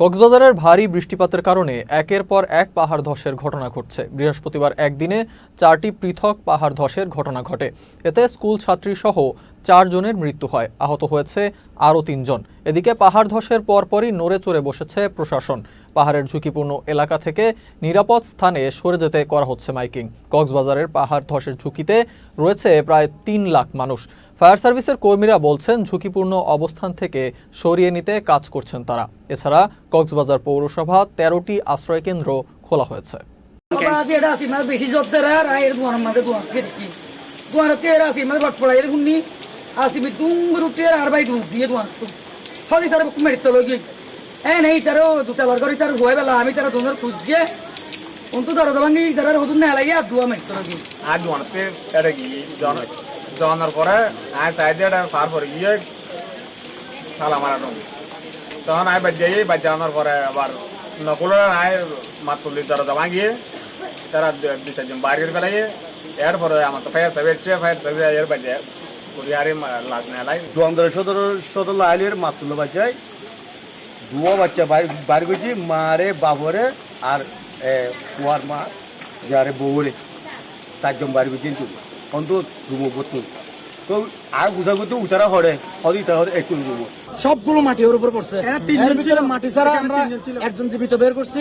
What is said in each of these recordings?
কক্সবাজারের ভারী বৃষ্টিপাতের কারণে একের পর এক পাহাড় ধসের ঘটনা ঘটছে। বৃহস্পতিবার একদিনে চারটি পৃথক পাহাড় ধসের ঘটনা ঘটে। এতে স্কুল ছাত্রী সহ চারজনের মৃত্যু হয়। আহত হয়েছে আরও তিনজন। এদিকে পাহাড় ধসের পরপরই নড়ে চড়ে বসেছে প্রশাসন। পাহাড়ের ঝুঁকিপূর্ণ এলাকা থেকে নিরাপদ স্থানে সরে যেতে করা হচ্ছে মাইকিং। কক্সবাজারের পাহাড় ধসের ঝুঁকিতে রয়েছে প্রায় তিন লাখ মানুষ। ফায়ার সার্ভিসের কর্মীরা বলছেন, ঝুঁকিপূর্ণ অবস্থান থেকে সরিয়ে নিতে কাজ করছেন তারা। এছাড়া কক্সবাজার পৌরসভা তেরোটি আশ্রয় কেন্দ্র খোলা হয়েছে। মানে বেশি দুঙ্গুর উঠে আর বাই ঢুক দিয়ে এ নেই তারও দুটা বার করে তার হয়ে বেলা আমি তার দুনের খুঁজছে অন্তু ধরো দাবাঙ্গি তার হদুন না লাগিয়া দুয়া মেরে তো লগি আজ জনতে এটা কি জন জনার পরে আয় সাইডে এটা পার করে গিয়ে সালা মারানো তখন আয় বাদ যাই বাদ জানার পরে আবার নকুল আয় মাত তুলি তারা জমা গিয়ে তারা দু চারজন বাইরের বেলায় এরপরে আমার তো ফায়ার সার্ভিস ফায়ার সার্ভিস এর বাজে কুড়িয়ারি লাশ নেলাই দোয়ামদার সদর সদর লাইলের মাতুল বাচ্চায় দুয়া বাচ্চা বাড়ি করছি মারে বাবরে আর কুয়ার মা, যারে বউরে। চারজন বাড়ি করছি কিন্তু অন্ত রুমো বতুন তো আর বুঝা করতে উতারা হরে একটু সবগুলো মাটি ওর উপর পড়ছে। মাটি ছাড়া আমরা একজন জীবিত বের করছি।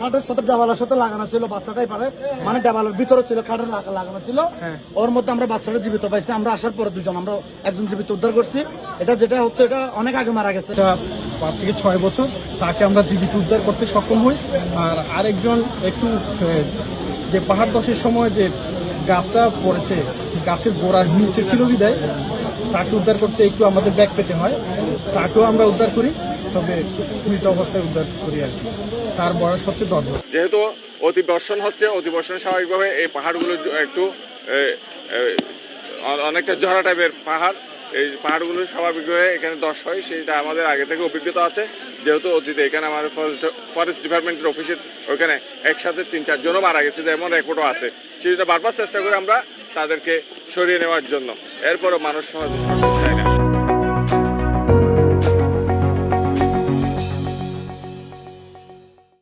কাঠের সাথে দেওয়ালের সাথে লাগানো ছিল বাচ্চাটাই পারে। মানে দেওয়ালের ভিতরে ছিল কাঠের লাগানো ছিল। ওর মধ্যে আমরা বাচ্চাটা জীবিত পাইছি। আমরা আসার পরে দুজন আমরা একজন জীবিত উদ্ধার করছি। এটা যেটা হচ্ছে এটা অনেক আগে মারা গেছে। পাঁচ থেকে ছয় বছর। তাকে আমরা জীবিত উদ্ধার করতে সক্ষম হই। আর আরেকজন একটু যে পাহাড় দশের সময় যে গাছটা পড়েছে, গাছের গোড়ার নিচে ছিল বিদায়। তাকে উদ্ধার করতে একটু আমাদের ব্যাগ পেতে হয়। তাকেও আমরা উদ্ধার করি, তবে মৃত অবস্থায় উদ্ধার করি আর কি। তার বয়স হচ্ছে দশ বছর। যেহেতু অতিবর্ষণ হচ্ছে, অতিবর্ষণ স্বাভাবিকভাবে এই পাহাড়গুলো একটু অনেকটা ঝরা টাইপের পাহাড়। এই পাহাড়গুলো স্বাভাবিক হয়ে এখানে দশ হয়, সেটা আমাদের আগে থেকে অভিজ্ঞতা আছে। যেহেতু অতীতে এখানে আমাদের ফরেস্ট ফরেস্ট ডিপার্টমেন্টের অফিসের ওখানে একসাথে তিন চারজনও মারা গেছে, যেমন রেকর্ডও আছে। সেটা বারবার চেষ্টা করে আমরা তাদেরকে সরিয়ে নেওয়ার জন্য। এরপরও মানুষ সহজে সরকার না